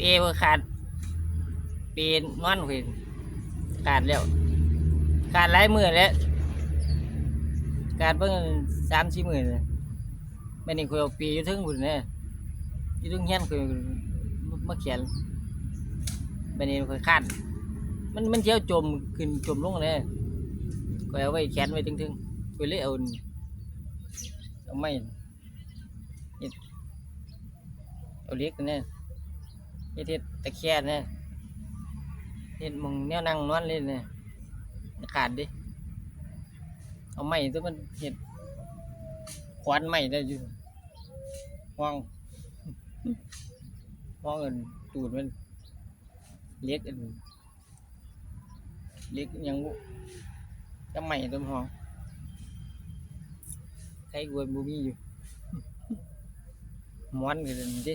ปเพื่ขาดเปนนอนเพิ่นขาดแล้ว ขาดหลายมือแล้วขาดเพิ่งสามสี่มือเลยไม่นี่คุยเอาปีอยู่ถึงบุญเนี่ยอยู่ถึงเฮียนคุยมาเขียนไม่นี่คุยขาดมันมันเที่ยวจมขึ้นจมลงเลยก็เอาไว้แขนไว้ถึงๆคุยเลยเอาเอาไม้เฮ็ดเอาเล็กเนี่ย เฮ็ดเฮ็ดตะแคงเนี่ยเฮ็ดมองแนวนั่งนอนเลยเนี่ยขาดดิเอาไม้ตัวมันเห็ดขวานไม้ได้อยู่ห้องห้องเอินตูดมันเล็กอันเล็กยังบุจะไม้ตัวห้องใช้กวนบูมีอยู่ม้วนกันดิ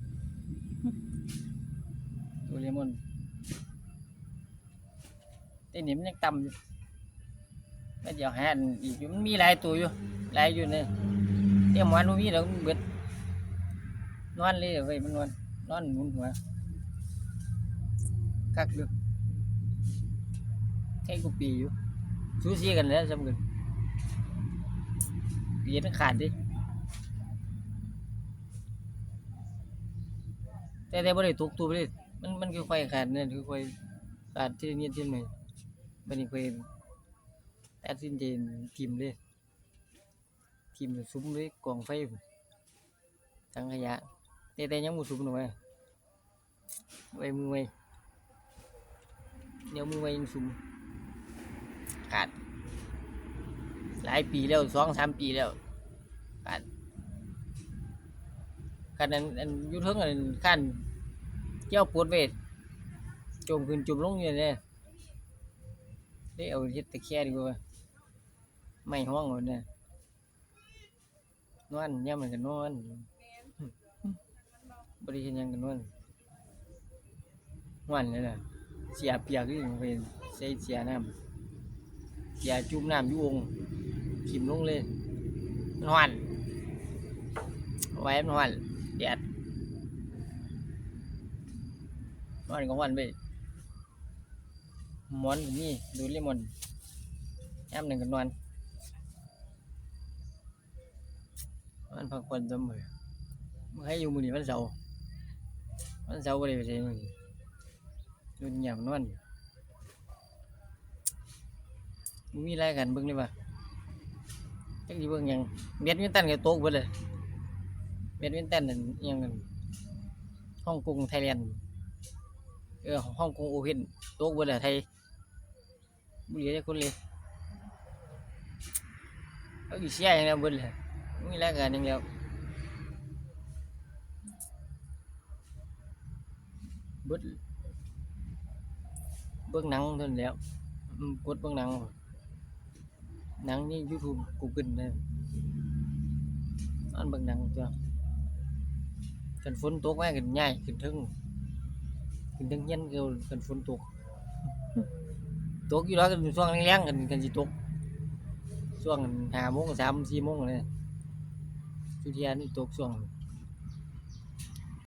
ดิม้วนก็เบิดไว้บุหอนบุมีนี่ดูดิมันตัวป่ะอืมนี่ดูดิมันเอาเห็ดม้วนเห็ดม้วนเนี่ยม้วนมุนหัวดูดิมันไอ้นี่มันยังต่ำอยู่ไม่เดี๋ยวหาอันอีกอยู่มันมีหลายตัวอยู่หลายอยู่เนี่ยเดี๋ยมวันมีแล้วมันเบิดนอนเลยเว้ยมันนอนนอนหมุนหัวคักอยู่แค่กูปีอยู่ซูซี่กันแล้วจำกันปีมันขาดดิแต่แต่บ่ได้ตกตัวไปเลย มันมันคือไฟขาดเนี่ยคือไฟขาดที่นี่ที่ไหนมันนี่ไฟแอดซินเจนทีมเลยทีมซุ้มเลยกองไฟพุ่นถังขยะแต่แต่ยังมูซุ้มหน่อยไว้มือไว้เดี๋ยวมือไว้ยังซุ้มขาดหลายปีแล้วสองสามปีแล้วขาดขาดอันอันยุทธงอันขั้น เจ้าปวดเวทจมขึ้นจมลงอยู่เนี่ยได้เอาเฮ็ดตะแคร่ดีกว่าไม่ห้องเลยเนี่ยนอนย่ำมันก็นอนบริเห็นหยังกันนอนวันเลยนะเสียเปียกที่เป็นใส่เสียน้ำเสียจุ่มน้ำอยู่งขิมลงเลยนวันเอาไว้มันหวันแดด นอนก็หวันไปหมอนก็นี่ดูเลยหมอนย่ำหนึ่งก็นอนมันพักผ่อนเสมอมันให้อยู่มือนี้วันเสาร์วันเสาร์บ่ได้ไปใช้มือนี้อยู่เงียบนอนอยู่มึงมีรายการเบิ่งได้ปะจักสิเบิ่งหยังเบ็ดมินตันก็ตกเบิดเลยเบ็ดมินตันนั่นอิหยังกันฮ่องกงไทยแลนด์ เออฮ่องกงโอเพ่นโตกเบิดเลยไทยบ่เหลือจักคนเลยเอาอีเสียอย่างเดียวบิดเลยมีรายการหนึ่งแล้วบดเบิ่งหนังเท่านั้นแล้วกดเบิ่งหนังหนังนี่ YouTube Google เลยอันเบิ่งหนังตัวกันฝนตกแมากันง่ายขึ้นทึ่ง ขึ้นทั้งเย็นเกี่ยวกันฝนตก ตกอยู่แล้วกันช่วงแรงๆกันกันสิตก ช่วงห้าโมงสามสี่โมงเลยทุเทียนนี่ตกช่วง